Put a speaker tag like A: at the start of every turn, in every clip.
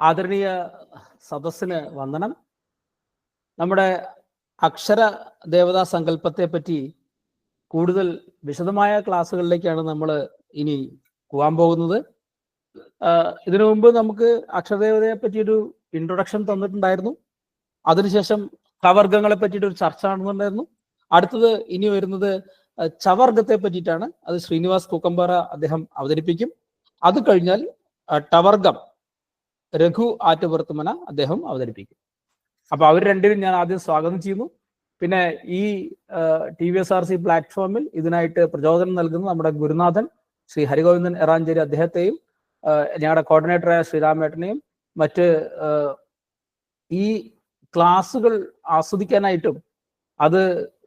A: ആദരണീയ സദസ്സിന് വന്ദനം. നമ്മുടെ അക്ഷര ദേവതാ സങ്കല്പത്തെ പറ്റി കൂടുതൽ വിശദമായ ക്ലാസ്സുകളിലേക്കാണ് നമ്മൾ ഇനി പോകാൻ പോകുന്നത്. ഇതിനു മുമ്പ് നമുക്ക് അക്ഷരദേവതയെ പറ്റിയൊരു ഇൻട്രൊഡക്ഷൻ തന്നിട്ടുണ്ടായിരുന്നു. അതിനുശേഷം കവർഗങ്ങളെ പറ്റിയിട്ട് ഒരു ചർച്ച നടന്നിട്ടുണ്ടായിരുന്നു. അടുത്തത് ഇനി വരുന്നത് ചവർഗത്തെ പറ്റിയിട്ടാണ്. അത് ശ്രീനിവാസ് കുക്കമ്പാറ അദ്ദേഹം അവതരിപ്പിക്കും. അത് കഴിഞ്ഞാൽ ടവർഗം. രഘു ആറ്റുപുറത്തുമന അദ്ദേഹം അവതരിപ്പിക്കും. അപ്പൊ അവർ രണ്ടിനും ഞാൻ ആദ്യം സ്വാഗതം ചെയ്യുന്നു. പിന്നെ ഈ T V S R C പ്ലാറ്റ്ഫോമിൽ ഇതിനായിട്ട് പ്രചോദനം നൽകുന്ന നമ്മുടെ ഗുരുനാഥൻ ശ്രീ ഹരിഗോവിന്ദൻ എറാഞ്ചേരി അദ്ദേഹത്തെയും ഞങ്ങളുടെ കോർഡിനേറ്ററായ ശ്രീരാമേട്ടനെയും മറ്റ് ഈ ക്ലാസ്സുകൾ ആസ്വദിക്കാനായിട്ടും അത്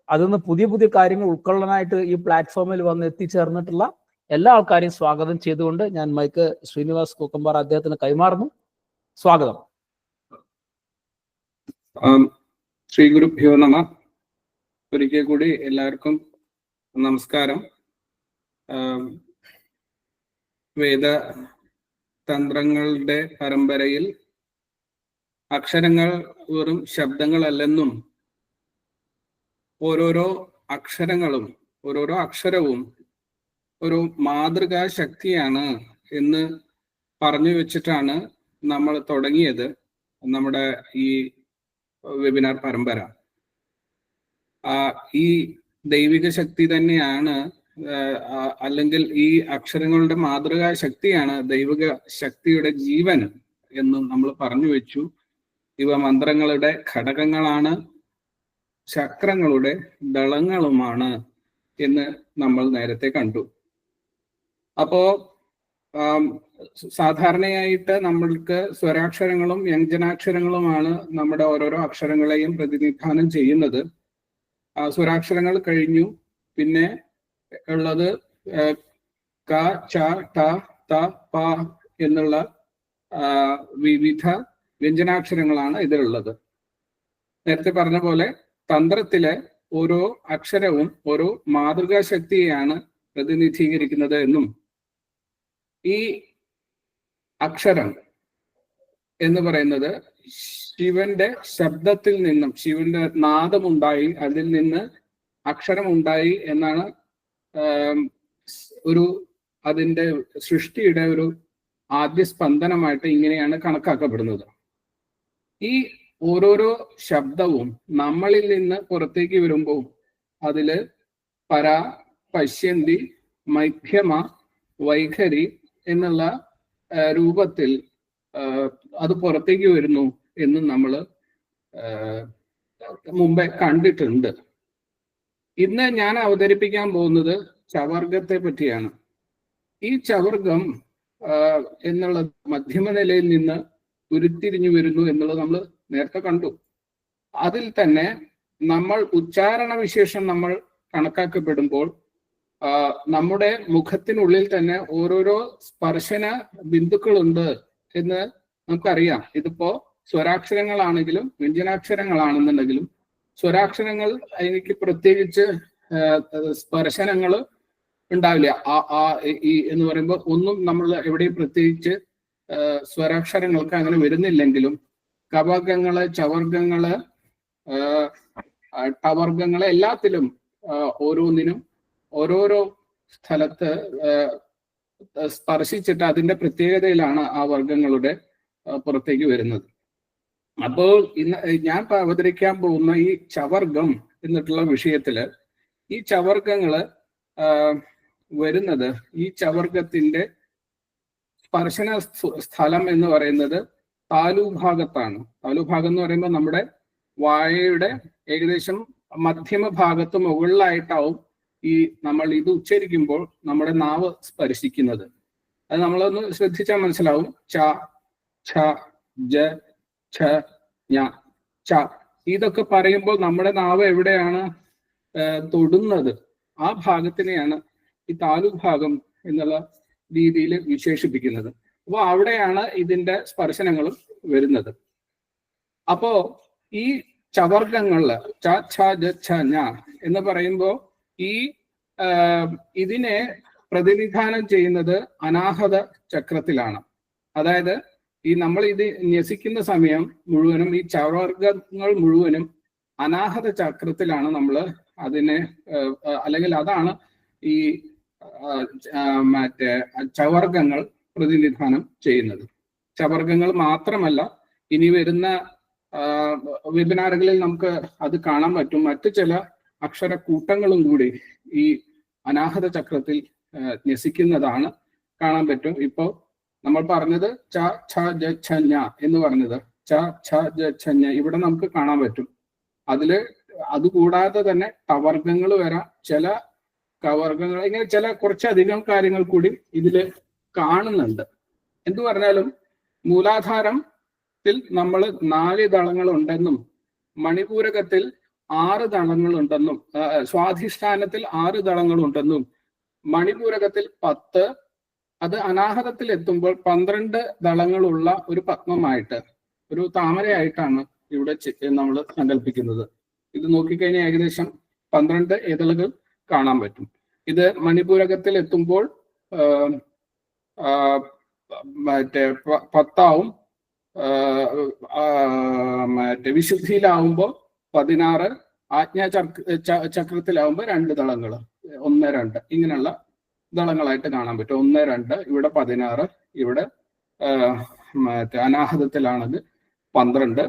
A: അതിൽ നിന്ന് പുതിയ പുതിയ കാര്യങ്ങൾ ഉൾക്കൊള്ളാനായിട്ട് ഈ പ്ലാറ്റ്ഫോമിൽ വന്ന് എത്തിച്ചേർന്നിട്ടുള്ള എല്ലാ ആൾക്കാരെയും സ്വാഗതം ചെയ്തുകൊണ്ട് ഞാൻ മൈക്ക് ശ്രീനിവാസ് കൂക്കമ്പാർ അദ്ദേഹത്തിന് കൈമാറുന്നു. സ്വാഗതം.
B: ശ്രീ ശ്രീ ഗുരുഭ്യോ നമ. ഒരിക്കൽ കൂടി എല്ലാവർക്കും നമസ്കാരം. വേദ തന്ത്രങ്ങളുടെ പരമ്പരയിൽ അക്ഷരങ്ങൾ വെറും ശബ്ദങ്ങളല്ലെന്നും ഓരോരോ അക്ഷരങ്ങളും ഓരോരോ അക്ഷരവും ഒരു മാതൃകാ ശക്തിയാണ് എന്ന് പറഞ്ഞു വെച്ചിട്ടാണ് നമ്മൾ തുടങ്ങിയത് നമ്മുടെ ഈ വെബിനാർ പരമ്പര. ഈ ദൈവിക ശക്തി തന്നെയാണ് അല്ലെങ്കിൽ ഈ അക്ഷരങ്ങളുടെ മാതൃകാ ശക്തിയാണ് ദൈവിക ശക്തിയുടെ ജീവൻ എന്നും നമ്മൾ പറഞ്ഞു വെച്ചു. ഇവ മന്ത്രങ്ങളുടെ ഘടകങ്ങളാണ് ചക്രങ്ങളുടെ ദളങ്ങളുമാണ് എന്ന് നമ്മൾ നേരത്തെ കണ്ടു. അപ്പോ സാധാരണയായിട്ട് നമ്മൾക്ക് സ്വരാക്ഷരങ്ങളും വ്യഞ്ജനാക്ഷരങ്ങളുമാണ് നമ്മുടെ ഓരോരോ അക്ഷരങ്ങളെയും പ്രതിനിധാനം ചെയ്യുന്നത്. സ്വരാക്ഷരങ്ങൾ കഴിഞ്ഞു. പിന്നെ ഉള്ളത് ക ച ട ത പ എന്നുള്ള വിവിധ വ്യഞ്ജനാക്ഷരങ്ങളാണ് ഇതിലുള്ളത്. നേരത്തെ പറഞ്ഞ പോലെ തന്ത്രത്തിലെ ഓരോ അക്ഷരവും ഓരോ മാതൃകാ ശക്തിയെയാണ് പ്രതിനിധീകരിക്കുന്നത് എന്നും ഈ അക്ഷരം എന്ന് പറയുന്നത് ശിവന്റെ ശബ്ദത്തിൽ നിന്നും ശിവന്റെ നാദമുണ്ടായി അതിൽ നിന്ന് അക്ഷരം ഉണ്ടായി എന്നാണ് ഒരു അതിന്റെ സൃഷ്ടിയുടെ ഒരു ആദ്യ സ്പന്ദനമായിട്ട് ഇങ്ങനെയാണ് കണക്കാക്കപ്പെടുന്നത്. ഈ ഓരോരോ ശബ്ദവും നമ്മളിൽ നിന്ന് പുറത്തേക്ക് വരുമ്പോൾ അതിൽ പര പശ്യന്തി മൈഖ്യമ വൈഖരി എന്നുള്ള രൂപത്തിൽ അത് പുറത്തേക്ക് വരുന്നു എന്ന് നമ്മൾ മുമ്പേ കണ്ടിട്ടുണ്ട്. ഇന്ന് ഞാൻ അവതരിപ്പിക്കാൻ പോകുന്നത് ചവർഗത്തെ പറ്റിയാണ്. ഈ ചവർഗം എന്നുള്ള മധ്യമ നിലയിൽ നിന്ന് ഉരുത്തിരിഞ്ഞു വരുന്നു എന്നുള്ളത് നമ്മൾ നേരത്തെ കണ്ടു. അതിൽ തന്നെ നമ്മൾ ഉച്ചാരണ വിശേഷം നമ്മൾ കണക്കാക്കപ്പെടുമ്പോൾ നമ്മുടെ മുഖത്തിനുള്ളിൽ തന്നെ ഓരോരോ സ്പർശന ബിന്ദുക്കളുണ്ട് എന്ന് നമുക്കറിയാം. ഇതിപ്പോ സ്വരാക്ഷരങ്ങളാണെങ്കിലും വ്യഞ്ജനാക്ഷരങ്ങളാണെന്നുണ്ടെങ്കിലും സ്വരാക്ഷരങ്ങൾ എനിക്ക് പ്രത്യേകിച്ച് സ്പർശനങ്ങൾ ഉണ്ടാവില്ല. ആ ആ ഈ എന്ന് പറയുമ്പോൾ ഒന്നും നമ്മൾ എവിടെയും പ്രത്യേകിച്ച് സ്വരാക്ഷരങ്ങൾക്ക് അങ്ങനെ വരുന്നില്ലെങ്കിലും കവകങ്ങൾ ചവർഗങ്ങൾ ടവർഗങ്ങൾ എല്ലാത്തിലും ഓരോന്നിനും ഓരോരോ സ്ഥലത്ത് സ്പർശിച്ചിട്ട് അതിന്റെ പ്രത്യേകതയിലാണ് ആ വർഗങ്ങളുടെ പുറത്തേക്ക് വരുന്നത്. അപ്പോൾ ഇന്ന് ഞാൻ അവതരിക്കാൻ പോകുന്ന ഈ ചവർഗം എന്നിട്ടുള്ള വിഷയത്തിൽ ഈ ചവർഗങ്ങൾ വരുന്നത് ഈ ചവർഗത്തിന്റെ സ്പർശന സ്ഥലം എന്ന് പറയുന്നത് താലൂഭാഗത്താണ് താലൂഭാഗം എന്ന് പറയുമ്പോൾ നമ്മുടെ വായയുടെ ഏകദേശം മധ്യമ ഭാഗത്ത് മുകളിലായിട്ടാവും ഈ നമ്മൾ ഇത് ഉച്ചരിക്കുമ്പോൾ നമ്മുടെ നാവ് സ്പർശിക്കുന്നത്. അത് നമ്മളൊന്ന് ശ്രദ്ധിച്ചാൽ മനസ്സിലാവും. ച ഛ ജ ഛ ഞ ച. ഇതൊക്കെ പറയുമ്പോൾ നമ്മുടെ നാവ് എവിടെയാണ് തൊടുന്നത്? ആ ഭാഗത്തിനെയാണ് ഈ താലു ഭാഗം എന്നുള്ള രീതിയിൽ വിശേഷിപ്പിക്കുന്നത്. അപ്പോൾ അവിടെയാണ് ഇതിന്റെ സ്പർശനങ്ങളും വരുന്നത്. അപ്പോ ഈ ചവർഗങ്ങളിൽ ച ഛ ജ ഛ ഞ എന്ന് പറയുമ്പോൾ ഈ ഇതിനെ പ്രതിനിധാനം ചെയ്യുന്നത് അനാഹത ചക്രത്തിലാണ്. അതായത് ഈ നമ്മൾ ഇത് ന്യസിക്കുന്ന സമയം മുഴുവനും ഈ ചവർഗങ്ങൾ മുഴുവനും അനാഹത ചക്രത്തിലാണ് നമ്മൾ അതിനെ അല്ലെങ്കിൽ അതാണ് ഈ മറ്റേ ചവർഗങ്ങൾ പ്രതിനിധാനം ചെയ്യുന്നത്. ചവർഗങ്ങൾ മാത്രമല്ല ഇനി വരുന്ന വെബിനാറുകളിൽ നമുക്ക് അത് കാണാൻ പറ്റും. മറ്റു ചില അക്ഷരക്കൂട്ടങ്ങളും കൂടി ഈ അനാഹത ചക്രത്തിൽ ന്യസിക്കുന്നതാണ് കാണാൻ പറ്റും. ഇപ്പോ നമ്മൾ പറഞ്ഞത് ച ഛ ജ ഛ ഞ എന്ന് പറഞ്ഞത്. ച ഛ ജ ഛ ഞ ഇവിടെ നമുക്ക് കാണാൻ പറ്റും. അതിൽ അതുകൂടാതെ തന്നെ കവർഗങ്ങൾ വരാം. ചില കവർഗങ്ങൾ ഇങ്ങനെ ചില കുറച്ചധികം കാര്യങ്ങൾ കൂടി ഇതിൽ കാണുന്നുണ്ട്. എന്തു പറഞ്ഞാലും മൂലാധാരത്തിൽ നമ്മൾ നാല് ദളങ്ങൾ ഉണ്ടെന്നും മണിപൂരകത്തിൽ ആറ് ആ, സ്വാധിഷ്ഠാനത്തിൽ ആറ് ദളങ്ങൾ ഉണ്ടെന്നും മണിപൂരകത്തിൽ പത്ത് അത് അനാഹതത്തിൽ എത്തുമ്പോൾ പന്ത്രണ്ട് ദളങ്ങളുള്ള ഒരു പത്മമായിട്ട് ഒരു താമരയായിട്ടാണ് ഇവിടെ നമ്മൾ സങ്കല്പിക്കുന്നത് ഇത് നോക്കിക്കഴിഞ്ഞാൽ ഏകദേശം പന്ത്രണ്ട് ഇതളുകൾ കാണാൻ പറ്റും. ഇത് മണിപൂരകത്തിൽ എത്തുമ്പോൾ മറ്റേ പത്താവും മറ്റേ വിശുദ്ധിയിലാവുമ്പോൾ പതിനാറ് ആജ്ഞാ ചക്ര ചക്രത്തിലാവുമ്പോൾ രണ്ട് ദളങ്ങൾ ഒന്ന് രണ്ട്. ഇങ്ങനെയുള്ള ദളങ്ങളായിട്ട് കാണാൻ പറ്റും. ഒന്ന് രണ്ട് ഇവിടെ പതിനാറ് ഇവിടെ മറ്റേ അനാഹതത്തിലാണത് പന്ത്രണ്ട്.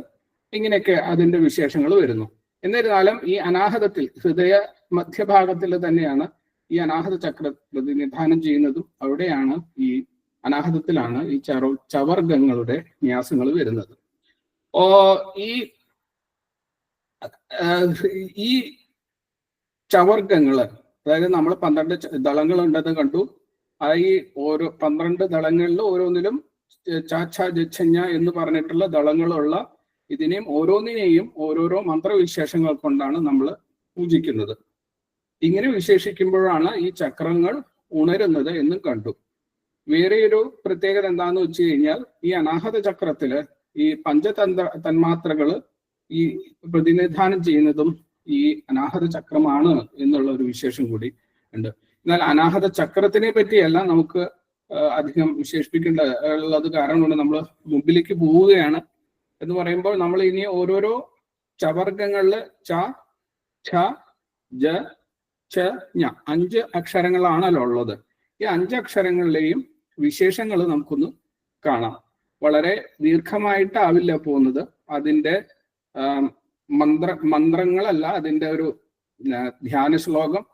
B: ഇങ്ങനെയൊക്കെ അതിന്റെ വിശേഷങ്ങൾ വരുന്നു. എന്നിരുന്നാലും ഈ അനാഹതത്തിൽ ഹൃദയ മധ്യഭാഗത്തിൽ തന്നെയാണ് ഈ അനാഹത ചക്ര പ്രതിനിധാനം ചെയ്യുന്നതും അവിടെയാണ് ഈ അനാഹതത്തിലാണ് ഈ ചറു ചവർഗങ്ങളുടെ ന്യാസങ്ങൾ വരുന്നത്. ഓ ഈ ഈ ചവർഗങ്ങൾ അതായത് നമ്മൾ പന്ത്രണ്ട് ദളങ്ങൾ ഉണ്ടെന്ന് കണ്ടു. ആ ഈ ഓരോ പന്ത്രണ്ട് ദളങ്ങളിൽ ഓരോന്നിലും ചാച്ച ജച്ഛഞ്ഞ എന്ന് പറഞ്ഞിട്ടുള്ള ദളങ്ങളുള്ള ഇതിനെയും ഓരോന്നിനെയും ഓരോരോ മന്ത്രവിശേഷങ്ങൾ കൊണ്ടാണ് നമ്മൾ പൂജിക്കുന്നത്. ഇങ്ങനെ വിശേഷിക്കുമ്പോഴാണ് ഈ ചക്രങ്ങൾ ഉണരുന്നത് എന്നും കണ്ടു. വേറെയൊരു പ്രത്യേകത എന്താന്ന് വെച്ച് കഴിഞ്ഞാൽ ഈ അനാഹത ചക്രത്തിൽ ഈ പഞ്ചതന്ത്ര തന്മാത്രകൾ ഈ പ്രതിനിധാനം ചെയ്യുന്നതും ഈ അനാഹത ചക്രമാണ് എന്നുള്ള ഒരു വിശേഷം കൂടി ഉണ്ട്. എന്നാൽ അനാഹത ചക്രത്തിനെ പറ്റിയല്ല നമുക്ക് അധികം വിശേഷിപ്പിക്കേണ്ട ഉള്ളത് കാരണം കൊണ്ട് നമ്മൾ മുമ്പിലേക്ക് പോവുകയാണ്. എന്ന് പറയുമ്പോൾ നമ്മൾ ഇനി ഓരോരോ ചവർഗങ്ങളിൽ ച ഛ ജ ച ഞ അഞ്ച് അക്ഷരങ്ങളാണല്ലോ ഉള്ളത്. ഈ അഞ്ച് അക്ഷരങ്ങളിലെയും വിശേഷങ്ങൾ നമുക്കൊന്ന് കാണാം. വളരെ ദീർഘമായിട്ടാവില്ല പോകുന്നത്. അതിന്റെ മന്ത്ര മന്ത്രങ്ങളല്ല അതിന്റെ ഒരു ധ്യാന ശ്ലോകം.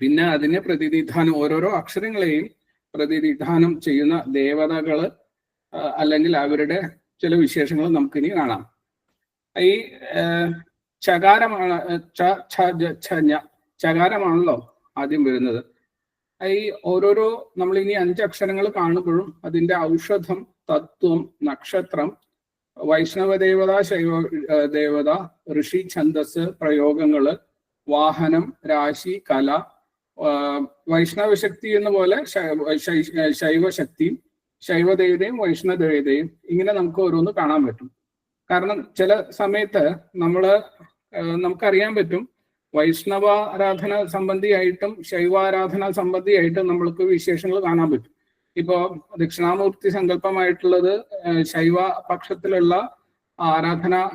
B: പിന്നെ അതിനെ പ്രതിനിധാനം ഓരോരോ അക്ഷരങ്ങളെയും പ്രതിനിധാനം ചെയ്യുന്ന ദേവതകൾ അല്ലെങ്കിൽ അവരുടെ ചില വിശേഷങ്ങൾ നമുക്കിനി കാണാം. ഈ ചകാരമാണ് ചകാരമാണല്ലോ ആദ്യം വരുന്നത്. ഈ ഓരോരോ നമ്മൾ ഇനി അഞ്ച് അക്ഷരങ്ങൾ കാണുമ്പോഴും അതിന്റെ ഔഷധം തത്വം നക്ഷത്രം വൈഷ്ണവ ദേവത ശൈവ ദേവത ഋഷി ഛന്ദസ് പ്രയോഗങ്ങൾ വാഹനം രാശി കല വൈഷ്ണവ ശക്തി എന്ന പോലെ ശൈവശക്തിയും ശൈവദേവതയും വൈഷ്ണവദേവതയും ഇങ്ങനെ നമുക്ക് ഓരോന്ന് കാണാൻ പറ്റും. കാരണം ചില സമയത്ത് നമ്മൾ ആ, നമുക്കറിയാൻ പറ്റും വൈഷ്ണവ ആരാധന സംബന്ധിയായിട്ടും ശൈവാരാധന സംബന്ധിയായിട്ടും നമ്മൾക്ക് വിശേഷങ്ങൾ കാണാൻ പറ്റും. ഇപ്പോ ദക്ഷിണാമൂർത്തി സങ്കല്പമായിട്ടുള്ളത് ശൈവ പക്ഷത്തിലുള്ള ആരാധന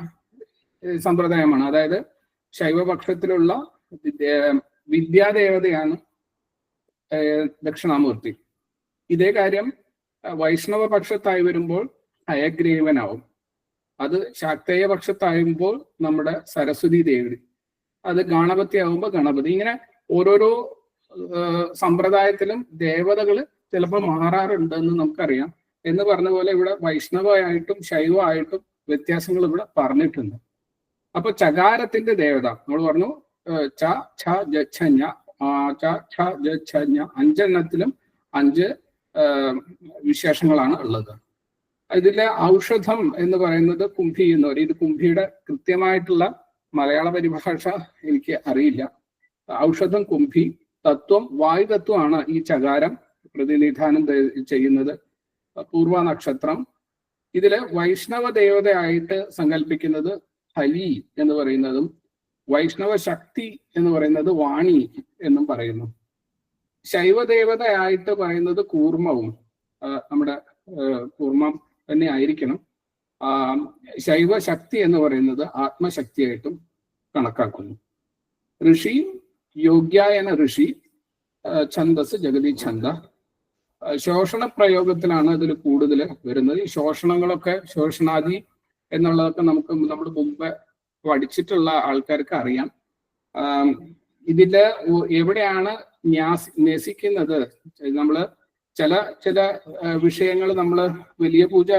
B: സമ്പ്രദായമാണ്. അതായത് ശൈവപക്ഷത്തിലുള്ള വിദ്യ- വിദ്യാദേവതയാണ് ദക്ഷിണാമൂർത്തി. ഇതേ കാര്യം വൈഷ്ണവ പക്ഷത്തായി വരുമ്പോൾ ഹയഗ്രീവനാവും. അത് ശാക്തേയ പക്ഷത്തായുമ്പോൾ നമ്മുടെ സരസ്വതി ദേവി. അത് ഗണപതി ആവുമ്പോൾ ഗണപതി. ഇങ്ങനെ ഓരോരോ സമ്പ്രദായത്തിലും ദേവതകൾ ചിലപ്പോൾ മാറാറുണ്ട് എന്ന് നമുക്കറിയാം. എന്ന് പറഞ്ഞ പോലെ ഇവിടെ വൈഷ്ണവമായിട്ടും ശൈവമായിട്ടും വ്യത്യാസങ്ങൾ ഇവിടെ പറഞ്ഞിട്ടുണ്ട്. അപ്പൊ ചകാരത്തിന്റെ ദേവത നമ്മൾ പറഞ്ഞു ച ഛ ജ ഛ ഞ ആ, ച ഛ ജ ഛ ഞ അഞ്ചെണ്ണത്തിലും അഞ്ച് വിശേഷങ്ങളാണ് ഉള്ളത്. ഇതിലെ ഔഷധം എന്ന് പറയുന്നത് കുംഭി എന്ന് പറയും ഇത് കുംഭിയുടെ കൃത്യമായിട്ടുള്ള മലയാള പരിഭാഷ എനിക്ക് അറിയില്ല. ഔഷധം കുംഭി തത്വം വായു തത്വമാണ് ഈ ചകാരം. പ്രതിനിധാനം ചെയ്യുന്നത് പൂർവ നക്ഷത്രം. ഇതിലെ വൈഷ്ണവ ദേവതയായിട്ട് സങ്കല്പിക്കുന്നത് ഹലി എന്ന് പറയുന്നതും വൈഷ്ണവ ശക്തി എന്ന് പറയുന്നത് വാണി എന്നും പറയുന്നു. ശൈവദേവതയായിട്ട് പറയുന്നത് കൂർമ്മവും നമ്മുടെ കൂർമ്മം തന്നെ ആയിരിക്കണം. ശൈവശക്തി ശക്തി എന്ന് പറയുന്നത് ആത്മശക്തിയായിട്ടും കണക്കാക്കുന്നു. ഋഷി യോഗ്യായന ഋഷി ഛന്ദസ് ജഗതി ഛന്ദ. ശോഷണ പ്രയോഗത്തിലാണ് ഇതിൽ കൂടുതൽ വരുന്നത്. ഈ ശോഷണങ്ങളൊക്കെ ശോഷണാദി എന്നുള്ളതൊക്കെ നമുക്ക് നമ്മൾ മുമ്പ് പഠിച്ചിട്ടുള്ള ആൾക്കാർക്ക് അറിയാം. ഇതിൽ എവിടെയാണ് ന്യാസി ന്യസിക്കുന്നത്? നമ്മൾ ചില ചില വിഷയങ്ങൾ നമ്മൾ വലിയ പൂജ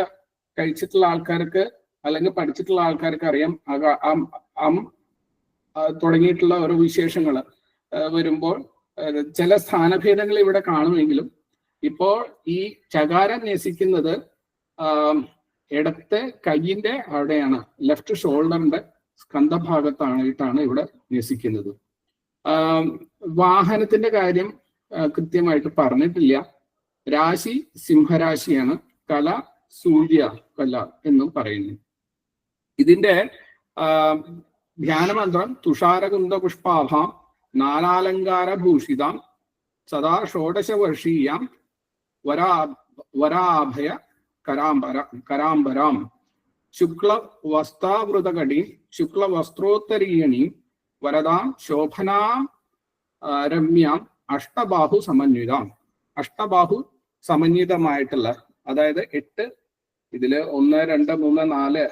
B: കഴിച്ചിട്ടുള്ള ആൾക്കാർക്ക് അല്ലെങ്കിൽ പഠിച്ചിട്ടുള്ള ആൾക്കാർക്ക് അറിയാം. അം- അം തുടങ്ങിയിട്ടുള്ള ഓരോ വിശേഷങ്ങൾ വരുമ്പോൾ ചില സ്ഥാനഭേദങ്ങൾ ഇവിടെ കാണുമെങ്കിലും ഇപ്പോൾ ഈ ചകാരം ന്യസിക്കുന്നത് ഇടത്തെ കയ്യിന്റെ അവിടെയാണ് ലെഫ്റ്റ് ഷോൾഡറിന്റെ സ്കന്ധഭാഗത്തായിട്ടാണ് ഇവിടെ ന്യസിക്കുന്നത് വാഹനത്തിന്റെ കാര്യം കൃത്യമായിട്ട് പറഞ്ഞിട്ടില്ല. രാശി സിംഹരാശിയാണ് കല സൂര്യ കല എന്നും പറയുന്നു. ഇതിന്റെ ധ്യാനമന്ത്രം തുഷാരകുന്ദ പുഷ്പാഭാം നാലാലങ്കാര ഭൂഷിതാം സദാ ഷോഡശവർഷീയാം വരാ വരാഭയ കരാംബര കരാംബരാം. ശുക്ല വസ്താവൃതകടി ശുക്ല വസ്ത്രോത്തരീയണീം വരദാം ശോഭനാം രമ്യാം അഷ്ടബാഹു സമന്വിതാം. അഷ്ടബാഹു സമന്വിതമായിട്ടുള്ള അതായത് എട്ട് ഇതിൽ ഒന്ന് രണ്ട് മൂന്ന് നാല്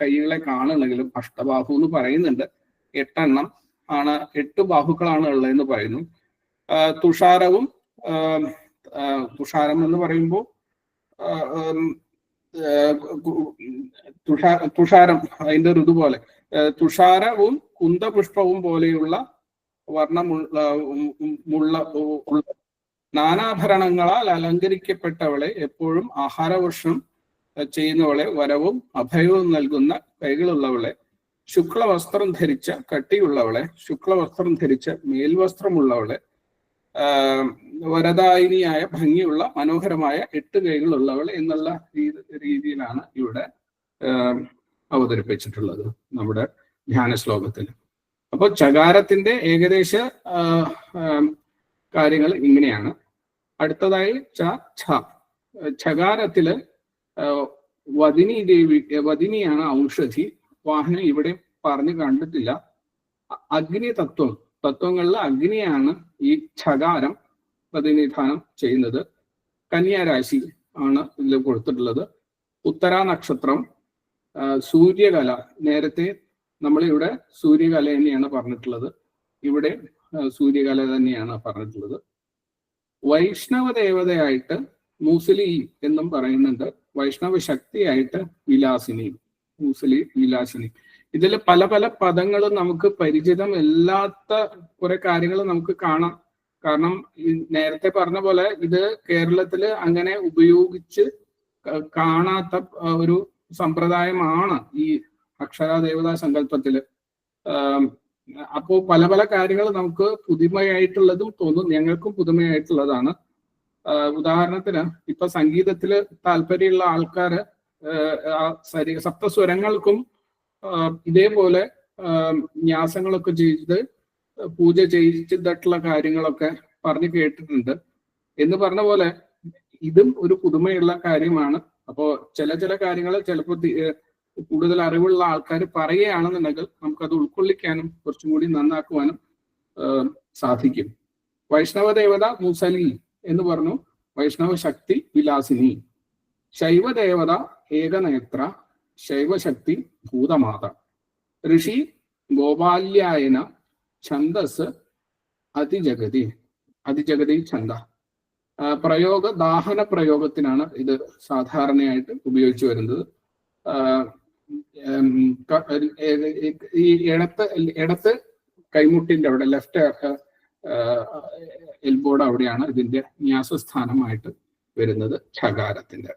B: കൈകളെ കാണുന്നെങ്കിലും അഷ്ടബാഹു എന്ന് പറയുന്നുണ്ട്. എട്ടെണ്ണം ആണ് എട്ട് ബാഹുക്കളാണ് ഉള്ളതെന്ന് പറയുന്നു. തുഷാരവും തുഷാരം എന്ന് പറയുമ്പോൾ തുഷാ തുഷാരം അതിന്റെ ഋതു പോലെ. തുഷാരവും കുന്തപുഷ്പവും പോലെയുള്ള വർണമുള്ള മുള്ള ഉള്ള നാനാഭരണങ്ങളാൽ അലങ്കരിക്കപ്പെട്ടവളെ എപ്പോഴും ആഹാരവർഷം ചെയ്യുന്നവളെ വരവും അഭയവും നൽകുന്ന കൈകളുള്ളവളെ ശുക്ലവസ്ത്രം ധരിച്ച കട്ടിയുള്ളവളെ ശുക്ലവസ്ത്രം ധരിച്ച മേൽവസ്ത്രമുള്ളവളെ വരദായിനിയായ ഭംഗിയുള്ള മനോഹരമായ എട്ട് കൈകളുള്ളവൾ എന്നുള്ള രീതിയിലാണ് ഇവിടെ അവതരിപ്പിച്ചിട്ടുള്ളത് നമ്മുടെ ധ്യാന ശ്ലോകത്തിൽ. അപ്പൊ ചകാരത്തിന്റെ ഏകദേശ കാര്യങ്ങൾ ഇങ്ങനെയാണ്. അടുത്തതായി ച ഛ. ചകാരത്തിൽ വദിനി ദേവി വദിനിയാണ് ഔഷധി. വാഹനം ഇവിടെ പറഞ്ഞു കണ്ടിട്ടില്ല. അഗ്നി തത്വം തത്വങ്ങളിൽ അഗ്നിയാണ് ഈ ഛകാരം പ്രതിനിധാനം ചെയ്യുന്നത് കന്യാരാശി ആണ് ഇതിൽ കൊടുത്തിട്ടുള്ളത്. ഉത്തരാ നക്ഷത്രം സൂര്യകല. നേരത്തെ നമ്മളിവിടെ സൂര്യകല തന്നെയാണ് പറഞ്ഞിട്ടുള്ളത്. ഇവിടെ സൂര്യകല തന്നെയാണ് പറഞ്ഞിട്ടുള്ളത്. വൈഷ്ണവ ദേവതയായിട്ട് മൂസലി എന്നും പറയുന്നുണ്ട്. വൈഷ്ണവ ശക്തിയായിട്ട് വിലാസിനി മൂസലി വിലാസിനി ഇതിൽ പല പല പദങ്ങളും നമുക്ക് പരിചിതം പരിചിതമല്ലാത്ത കുറെ കാര്യങ്ങൾ നമുക്ക് കാണാം. കാരണം നേരത്തെ പറഞ്ഞ പോലെ ഇത് കേരളത്തിൽ അങ്ങനെ ഉപയോഗിച്ച് കാണാത്ത ഒരു സമ്പ്രദായമാണ് ഈ അക്ഷര ദേവതാ സങ്കല്പത്തിൽ. ആം, അപ്പോ പല പല കാര്യങ്ങൾ നമുക്ക് പുതുമയായിട്ടുള്ളതും തോന്നും. ഞങ്ങൾക്കും പുതുമയായിട്ടുള്ളതാണ്. ഉദാഹരണത്തിന് ഇപ്പൊ സംഗീതത്തിൽ താല്പര്യമുള്ള ആൾക്കാര് സപ്തസ്വരങ്ങൾക്കും ഇതേപോലെ ന്യാസങ്ങളൊക്കെ ചെയ്ത് പൂജ ചെയ്തിട്ടുള്ള കാര്യങ്ങളൊക്കെ പറഞ്ഞു കേട്ടിട്ടുണ്ട്. എന്ന് പറഞ്ഞ പോലെ ഇതും ഒരു പുതുമയുള്ള കാര്യമാണ്. അപ്പോ ചില ചില കാര്യങ്ങൾ ചിലപ്പോൾ കൂടുതൽ അറിവുള്ള ആൾക്കാർ പറയുകയാണെന്നുണ്ടെങ്കിൽ നമുക്കത് ഉൾക്കൊള്ളിക്കാനും കുറച്ചും കൂടി നന്നാക്കുവാനും സാധിക്കും. വൈഷ്ണവ ദേവത മുസലി എന്ന് പറഞ്ഞു. വൈഷ്ണവ ശക്തി വിലാസിനി. ശൈവ ദേവത ഏകനേത്ര. ശൈവശക്തി ഭൂതമാത. ഋഷി ഗോപാല്യായന ഛന്ദസ് അതിജഗതി. അതിജഗതി ഛന്ദ. പ്രയോഗ ദാഹന പ്രയോഗത്തിനാണ് ഇത് സാധാരണയായിട്ട് ഉപയോഗിച്ചു വരുന്നത്. ഈ ഇടത്ത് ഇടത്ത് കൈമുട്ടിന്റെ അവിടെ ലെഫ്റ്റ് എൽബോർഡ് അവിടെയാണ് ഇതിന്റെ ന്യാസസ്ഥാനമായിട്ട് വരുന്നത് ഛകാരത്തിന്റെ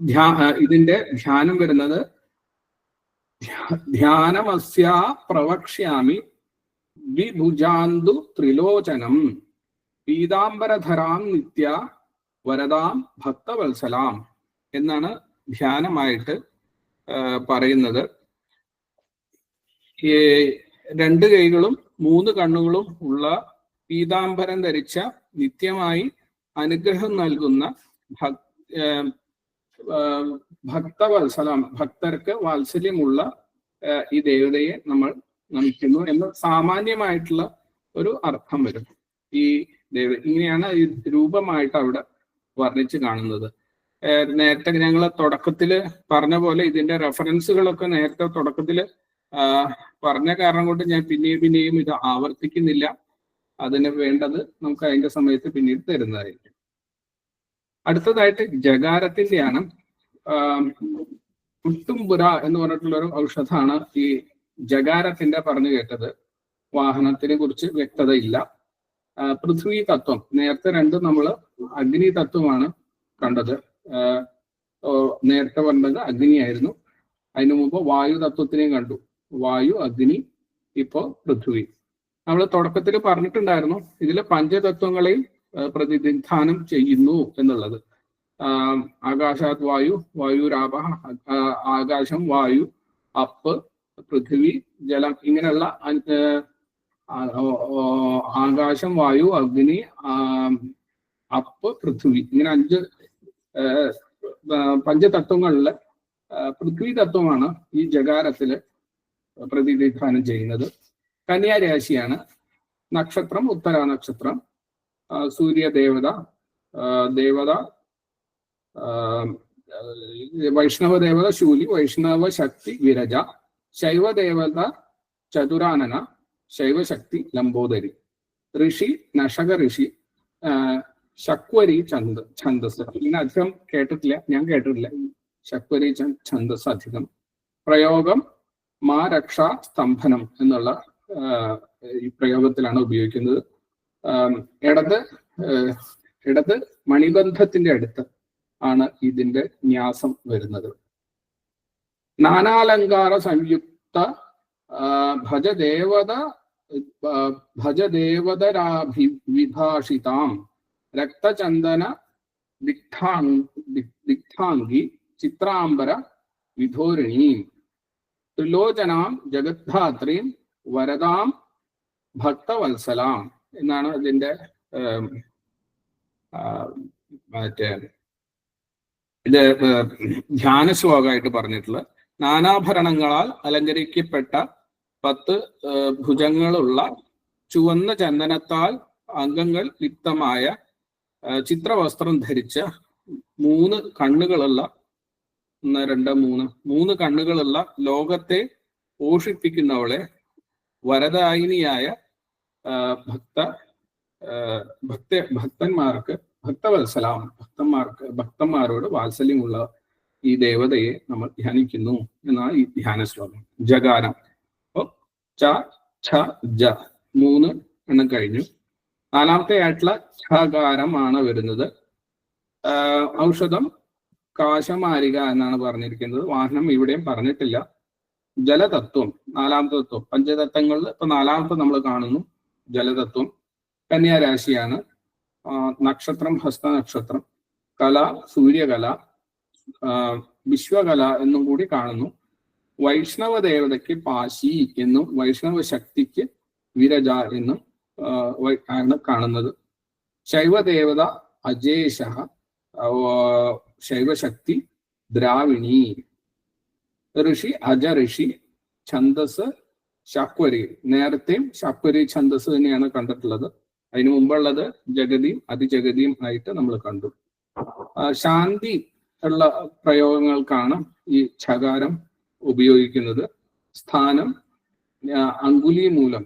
B: ധ്യാ ഇതിന്റെ ധ്യാനം വരുന്നത് ധ്യാനമസ്യ പ്രവക്ഷ്യാമി വിഭുജാന്തു ത്രിലോചനം പീതാംബരധരാം നിത്യ വരദാം ഭക്തവത്സലാം എന്നാണ് ധ്യാനമായിട്ട് പറയുന്നത്. രണ്ട് കൈകളും മൂന്ന് കണ്ണുകളും ഉള്ള പീതാംബരം ധരിച്ച നിത്യമായി അനുഗ്രഹം നൽകുന്ന ഭക്തവത്സലം ഭക്തർക്ക് വാത്സല്യമുള്ള ഈ ദേവതയെ നമ്മൾ നമിക്കുന്നു എന്ന് സാമാന്യമായിട്ടുള്ള ഒരു അർത്ഥം വരും. ഈ ദേവ ഇങ്ങനെയാണ് ഈ രൂപമായിട്ട് അവിടെ വർണിച്ച് കാണുന്നത്. നേരത്തെ ഞങ്ങൾ തുടക്കത്തിൽ പറഞ്ഞ പോലെ ഇതിന്റെ റെഫറൻസുകളൊക്കെ നേരത്തെ തുടക്കത്തിൽ പറഞ്ഞ കാരണം കൊണ്ട് ഞാൻ പിന്നെയും പിന്നെയും ഇത് ആവർത്തിക്കുന്നില്ല. അതിന് വേണ്ടത് നമുക്ക് അതിന്റെ സമയത്ത് പിന്നീട് തരുന്നതായിരിക്കും. അടുത്തതായിട്ട് ജകാരത്തിന്റെയാണ് കുട്ടുംപുര എന്ന് പറഞ്ഞിട്ടുള്ള ഒരു ഔഷധമാണ് ഈ ജകാരത്തിന്റെ പറഞ്ഞു കേട്ടത്. വാഹനത്തിനെ കുറിച്ച് വ്യക്തതയില്ല. പൃഥ്വി തത്വം നേരത്തെ രണ്ടും നമ്മൾ അഗ്നി തത്വമാണ് കണ്ടത്. നേരത്തെ പറഞ്ഞത് അഗ്നിയായിരുന്നു. അതിനു മുമ്പ് വായു തത്വത്തിനെയും കണ്ടു. വായു അഗ്നി ഇപ്പോ പൃഥ്വി. നമ്മൾ തുടക്കത്തിൽ പറഞ്ഞിട്ടുണ്ടായിരുന്നു ഇതിലെ പഞ്ചതത്വങ്ങളെയും പ്രതിനിധാനം ചെയ്യുന്നു എന്നുള്ളത്. ആകാശാത് വായു വായുരാപ ആകാശം വായു അപ്പ് പൃഥ്വി ജലം ഇങ്ങനെയുള്ള ആകാശം വായു അഗ്നി അപ്പ് പൃഥ്വി ഇങ്ങനെ അഞ്ച് പഞ്ചതത്വങ്ങളിലെ പൃഥ്വി തത്വമാണ് ഈ ജകാരത്തിൽ പ്രതിനിധാനം ചെയ്യുന്നത്. കന്യാരാശിയാണ് നക്ഷത്രം ഉത്തര നക്ഷത്രം സൂര്യദേവത ദേവത വൈഷ്ണവ ദേവത ശൂലി വൈഷ്ണവ ശക്തി വിരജ ശൈവദേവത ചതുരാനന ശൈവശക്തി ലംബോദരി ഋഷി നഷക ഋഷി ശക്വരി ഛന്ദ ഛന്ദസ്. ഇങ്ങനെ അധികം കേട്ടിട്ടില്ല ഞാൻ കേട്ടിട്ടില്ല. ശക്വരി ഛന്ദസ് അധികം. പ്രയോഗം മാ രക്ഷാ സ്തംഭനം എന്നുള്ള ഈ പ്രയോഗത്തിലാണ് ഉപയോഗിക്കുന്നത്. ഇടത് ഇടത് മണിബന്ധത്തിന്റെ അടുത്ത് ആണ് ഇതിന്റെ ന്യാസം വരുന്നത്. നാനാലങ്കാര സംയുക്ത ഭജദേവത ഭജദേവതരാഭി വിഭാഷിതാം രക്തചന്ദന ദിഗ്ധാംഗി ചിത്രാംബര വിധോരിണീം ത്രിലോചനാം ജഗദ്ധാത്രീം വരദാം ഭക്തവത്സലാം. എന്നാണ് ഇതിന്റെ മറ്റേ ഇത് ധ്യാന ശ്ലോകമായിട്ട് പറഞ്ഞിട്ടുള്ളത്. നാനാഭരണങ്ങളാൽ അലങ്കരിക്കപ്പെട്ട പത്ത് ഭുജങ്ങളുള്ള ചുവന്ന ചന്ദനത്താൽ അംഗങ്ങൾ ലിപ്തമായ ചിത്രവസ്ത്രം ധരിച്ച മൂന്ന് കണ്ണുകളുള്ള ഒന്ന് രണ്ട് മൂന്ന് മൂന്ന് കണ്ണുകളുള്ള ലോകത്തെ പോഷിപ്പിക്കുന്നവളെ വരദായിനിയായ ഭക്ത ഭക്ത ഭക്തന്മാർക്ക് ഭക്തവത്സലാം ഭക്തന്മാർക്ക് ഭക്തന്മാരോട് വാത്സല്യമുള്ള ഈ ദേവതയെ നമ്മൾ ധ്യാനിക്കുന്നു എന്നാണ് ഈ ധ്യാന ശ്ലോകം ജകാരം അപ്പൊ ച ഛ ജ മൂന്ന് എണ്ണം കഴിഞ്ഞു. നാലാമത്തെ ആയിട്ടുള്ള ഛകാരമാണ് വരുന്നത് ഔഷധം കാശമാരിക എന്നാണ് പറഞ്ഞിരിക്കുന്നത്. വാഹനം ഇവിടെയും പറഞ്ഞിട്ടില്ല. ജലതത്വം നാലാമത്തെ തത്വം. പഞ്ചതത്വങ്ങളിൽ ഇപ്പൊ നാലാമത്തെ നമ്മൾ കാണുന്നു. ജലതത്വം കന്യാരാശിയാണ്. നക്ഷത്രം ഹസ്ത നക്ഷത്രം കല സൂര്യകല വിശ്വകല എന്നും കൂടി കാണുന്നു. വൈഷ്ണവ ദേവതയ്ക്ക് പാശി എന്നും വൈഷ്ണവ ശക്തിക്ക് വിരജ എന്നും ആണ് കാണുന്നത്. ശൈവദേവത അജേഷ ശൈവശക്തി ദ്രാവിണി. ഋഷി അജ ഋഷി ഛന്ദസ് ശക്വരി. നേരത്തെയും ശക്വരി ഛന്ദസ് തന്നെയാണ് കണ്ടിട്ടുള്ളത്. അതിനു മുമ്പുള്ളത് ജഗതിയും അതിജഗതിയും ആയിട്ട് നമ്മൾ കണ്ടു. ശാന്തി ഉള്ള പ്രയോഗങ്ങൾക്കാണ് ഈ ഛകാരം ഉപയോഗിക്കുന്നത്. സ്ഥാനം അങ്കുലി മൂലം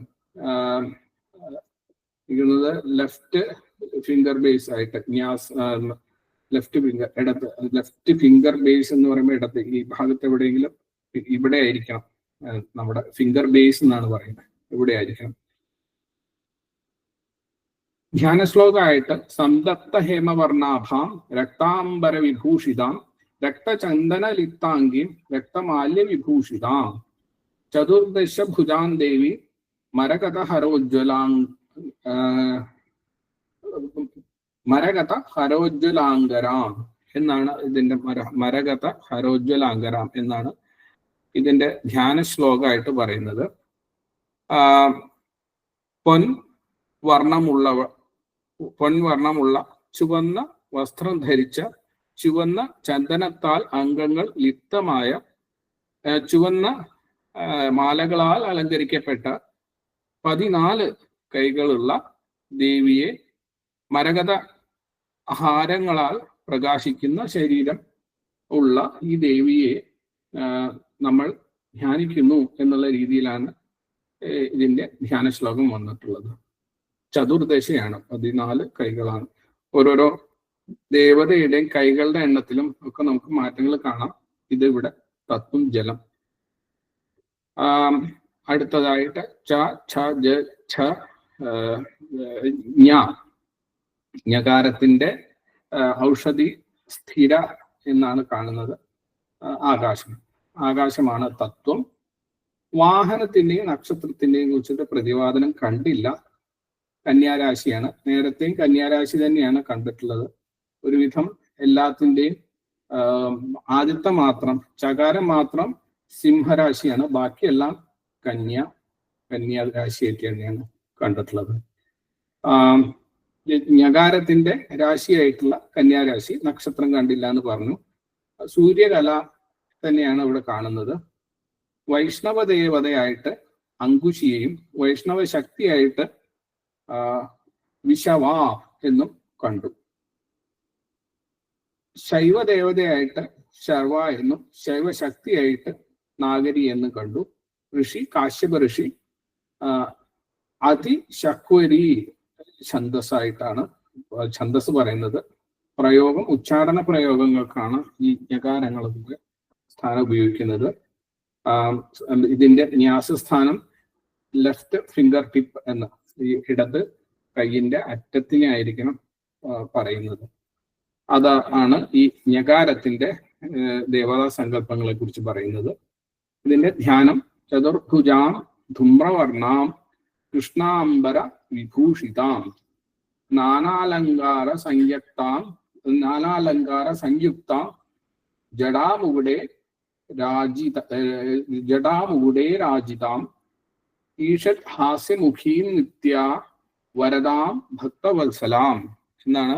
B: ഇരിക്കുന്നത് ലെഫ്റ്റ് ഫിംഗർ ബേസ് ആയിട്ട് ന്യാസ് ലെഫ്റ്റ് ഫിംഗർ ഇടത്ത് ലെഫ്റ്റ് ഫിംഗർ ബേസ് എന്ന് പറയുമ്പോൾ ഇടത്ത് ഈ ഭാഗത്ത് എവിടെയെങ്കിലും ഇവിടെ ആയിരിക്കണം. നമ്മുടെ ഫിംഗർ ബേസ് എന്നാണ് പറയുന്നത്. ഇവിടെ ആയിരിക്കണം ധ്യാന ശ്ലോകമായിട്ട് സംതപ്ത ഹേമവർണാഭാം രക്താംബര വിഭൂഷിതാം രക്തചന്ദന ലിത്താങ്കി രക്തമാല്യ വിഭൂഷിതാം ചതുർദശ ഭുജാൻ ദേവി മരകഥ ഹരോജ്വലാങ് മരകഥ ഹരോജ്വലാംഗരാം എന്നാണ് ഇതിന്റെ മര മരകഥ ഹരോജ്വലാംഗരാം എന്നാണ് ഇതിന്റെ ധ്യാന ശ്ലോകമായിട്ട് പറയുന്നത് പൊൻ വർണമുള്ളവ പൊൻവർണമുള്ള ചുവന്ന വസ്ത്രം ധരിച്ച ചുവന്ന ചന്ദനത്താൽ അംഗങ്ങൾ ലിപ്തമായ ചുവന്ന മാലകളാൽ അലങ്കരിക്കപ്പെട്ട പതിനാല് കൈകളുള്ള ദേവിയെ മരകത ഹാരങ്ങളാൽ പ്രകാശിക്കുന്ന ശരീരം ഉള്ള ഈ ദേവിയെ നമ്മൾ ധ്യാനിക്കുന്നു എന്നുള്ള രീതിയിലാണ് ഇതിന്റെ ധ്യാന ശ്ലോകം വന്നിട്ടുള്ളത്. ചതുർദശയാണ്. പതിനാല് കൈകളാണ്. ഓരോരോ ദേവതയുടെയും കൈകളുടെ എണ്ണത്തിലും ഒക്കെ നമുക്ക് മാറ്റങ്ങൾ കാണാം. ഇത് ഇവിടെ തത്വം ജലം. അടുത്തതായിട്ട് ച ഛ ജ ഛ ഞ ഞകാരത്തിന്റെ ഔഷധി സ്ഥിര എന്നാണ് കാണുന്നത് ആകാശം. ആകാശമാണ് തത്വം. വാഹനത്തിന്റെയും നക്ഷത്രത്തിന്റെയും കുറിച്ചിട്ട് പ്രതിപാദനം കണ്ടില്ല. കന്യാരാശിയാണ്. നേരത്തെയും കന്യാരാശി തന്നെയാണ് കണ്ടിട്ടുള്ളത്. ഒരുവിധം എല്ലാത്തിന്റെയും ആം, ആദ്യത്തെ മാത്രം ചകാരം മാത്രം സിംഹരാശിയാണ്. ബാക്കിയെല്ലാം കന്യ കന്യാരാശിയൊക്കെ തന്നെയാണ് കണ്ടിട്ടുള്ളത് ഞകാരത്തിന്റെ രാശിയായിട്ടുള്ള കന്യാരാശി നക്ഷത്രം കണ്ടില്ല എന്ന് പറഞ്ഞു. സൂര്യകല തന്നെയാണ് ഇവിടെ കാണുന്നത്. വൈഷ്ണവ ദേവതയായിട്ട് അങ്കുശിയെയും വൈഷ്ണവ ശക്തിയായിട്ട് വിശവാ എന്നും കണ്ടു. ശൈവ ദേവതയായിട്ട് ശർവ എന്നും ശൈവശക്തിയായിട്ട് നാഗരി എന്നും കണ്ടു. ഋഷി കാശ്യപ ഋഷി അതിശക്വരി ഛന്ദസ്സായിട്ടാണ് ഛന്ദസ് പറയുന്നത്. പ്രയോഗം ഉച്ചാരണ പ്രയോഗങ്ങൾക്കാണ് ഈ ഞകാരങ്ങളൊക്കെ സ്ഥാനം ഉപയോഗിക്കുന്നത്. ഇതിന്റെ ന്യാസ സ്ഥാനം ലെഫ്റ്റ് ഫിംഗർ ടിപ്പ് എന്ന ഈ ഇടത് കൈയിന്റെ അറ്റത്തിനെ ആയിരിക്കണം പറയുന്നത്. അതാ ആണ് ഈ ഞകാരത്തിന്റെ ദേവതാ സങ്കല്പങ്ങളെ കുറിച്ച് പറയുന്നത്. ഇതിന്റെ ധ്യാനം ചതുർഭുജാം ധൂമ്രവർണാം കൃഷ്ണാംബര വിഭൂഷിതാം നാനാലങ്കാര സംയുക്താം നാനാലങ്കാര സംയുക്താം ജടാമുകുടെ രാജിത ജടാമൂടെ രാജിതാം ഈഷത് ഹാസ്യമുഖീം നിത്യ വരദാം ഭക്തവത്സലാം എന്നാണ്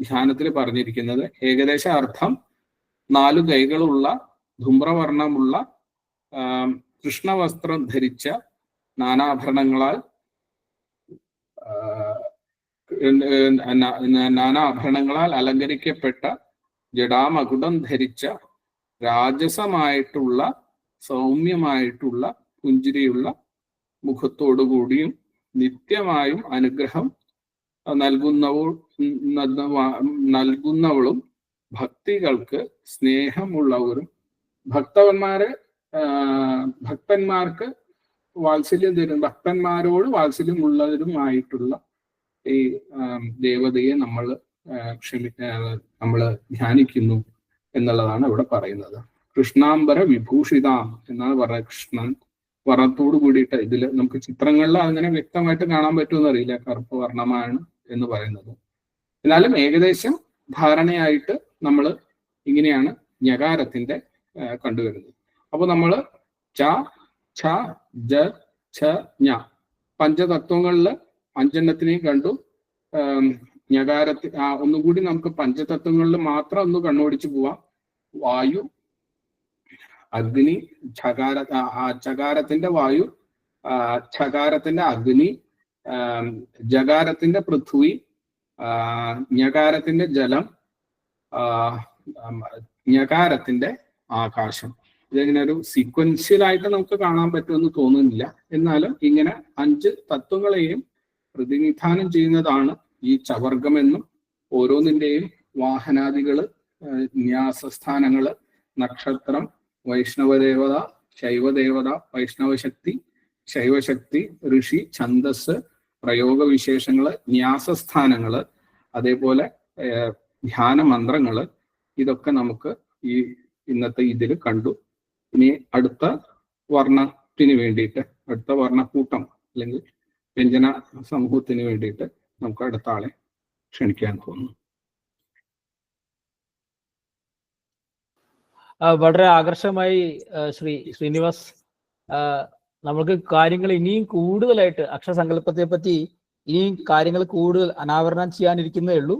B: ധ്യാനത്തിൽ പറഞ്ഞിരിക്കുന്നത്. ഏകദേശ അർത്ഥം നാലു കൈകളുള്ള ധൂമ്രവർണമുള്ള ആം, കൃഷ്ണവസ്ത്രം ധരിച്ച നാനാഭരണങ്ങളാൽ നാനാഭരണങ്ങളാൽ അലങ്കരിക്കപ്പെട്ട ജടാമകുടം ധരിച്ച രാജസമായിട്ടുള്ള സൗമ്യമായിട്ടുള്ള പുഞ്ചിരിയുള്ള മുഖത്തോടുകൂടിയും നിത്യമായും അനുഗ്രഹം നൽകുന്നവൾ നൽകുന്നവളും ഭക്തികൾക്ക് സ്നേഹമുള്ളവരും. ഭക്തവന്മാര് ഭക്തന്മാർക്ക് വാത്സല്യം തരും ഭക്തന്മാരോട് വാത്സല്യമുള്ളവരുമായിട്ടുള്ള ഈ ദേവതയെ നമ്മൾ ക്ഷമി നമ്മൾ ധ്യാനിക്കുന്നു. എന്നുള്ളതാണ് ഇവിടെ പറയുന്നത്. കൃഷ്ണാംബര വിഭൂഷിതാം എന്നാണ് പറയുന്നത് കൃഷ്ണൻ. വർണത്തോട് കൂടിയിട്ട് ഇതിൽ നമുക്ക് ചിത്രങ്ങളിൽ അങ്ങനെ വ്യക്തമായിട്ട് കാണാൻ പറ്റുമെന്ന് അറിയില്ല. കറുപ്പ് വർണമാണ് എന്ന് പറയുന്നത്. എന്നാലും ഏകദേശം ധാരണയായിട്ട് നമ്മൾ ഇങ്ങനെയാണ് ഞകാരത്തിന്റെ കണ്ടുവരുന്നത്. അപ്പൊ നമ്മൾ ച ഛ ജ ഛ ഞ പഞ്ചതത്വങ്ങളിൽ അഞ്ചെണ്ണത്തിനെയും കണ്ടു. ആം, ഞകാരത്തി ആ, ഒന്നുകൂടി നമുക്ക് പഞ്ചതത്വങ്ങളിൽ മാത്രം ഒന്ന് കണ്ണോടിച്ച് പോവാം. വായു അഗ്നി ചകാര ചകാരത്തിന്റെ വായു ചകാരത്തിന്റെ അഗ്നി ജകാരത്തിന്റെ പൃഥ്വി ഞകാരത്തിന്റെ ജലം ഞകാരത്തിന്റെ ആകാശം. ഇതെങ്ങനെ ഒരു സീക്വൻഷ്യലായിട്ട് നമുക്ക് കാണാൻ പറ്റുമെന്ന് തോന്നുന്നില്ല. എന്നാലും ഇങ്ങനെ അഞ്ച് തത്വങ്ങളെയും പ്രതിനിധാനം ചെയ്യുന്നതാണ് ഈ ചവർഗമെന്നും ഓരോന്നിന്റെയും വാഹനാദികൾ ഏഹ് ന്യാസസ്ഥാനങ്ങൾ നക്ഷത്രം വൈഷ്ണവദേവത ശൈവദേവത വൈഷ്ണവശക്തി ശൈവശക്തി ഋഷി ഛന്ദസ് പ്രയോഗവിശേഷങ്ങൾ ന്യാസസ്ഥാനങ്ങൾ അതേപോലെ ധ്യാന മന്ത്രങ്ങൾ ഇതൊക്കെ നമുക്ക് ഈ ഇന്നത്തെ ഇതിൽ കണ്ടു. ഇനി അടുത്ത വർണത്തിന് വേണ്ടിയിട്ട് അടുത്ത വർണക്കൂട്ടം അല്ലെങ്കിൽ വ്യഞ്ജന സമൂഹത്തിന് വേണ്ടിയിട്ട് നമുക്ക് അടുത്ത ആളെ ക്ഷണിക്കാൻ തോന്നുന്നു.
A: വളരെ ആകർഷകമായി ശ്രീ ശ്രീനിവാസ് നമുക്ക് കാര്യങ്ങൾ ഇനിയും കൂടുതലായിട്ട് അക്ഷരസങ്കല്പത്തെ പറ്റി ഇനിയും കാര്യങ്ങൾ കൂടുതൽ അനാവരണം ചെയ്യാനിരിക്കുന്നേ ഉള്ളൂ.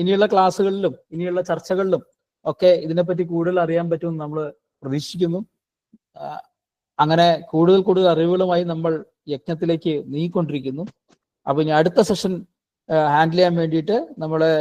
A: ഇനിയുള്ള ക്ലാസ്സുകളിലും ഇനിയുള്ള ചർച്ചകളിലും ഒക്കെ ഇതിനെപ്പറ്റി കൂടുതൽ അറിയാൻ പറ്റുമെന്ന് നമ്മൾ പ്രതീക്ഷിക്കുന്നു. അങ്ങനെ കൂടുതൽ കൂടുതൽ അറിവുകളുമായി നമ്മൾ യജ്ഞത്തിലേക്ക് നീങ്ങിക്കൊണ്ടിരിക്കുന്നു. അപ്പൊ ഇനി അടുത്ത സെഷൻ ഹാൻഡിൽ ചെയ്യാൻ വേണ്ടിയിട്ട് നമ്മളെ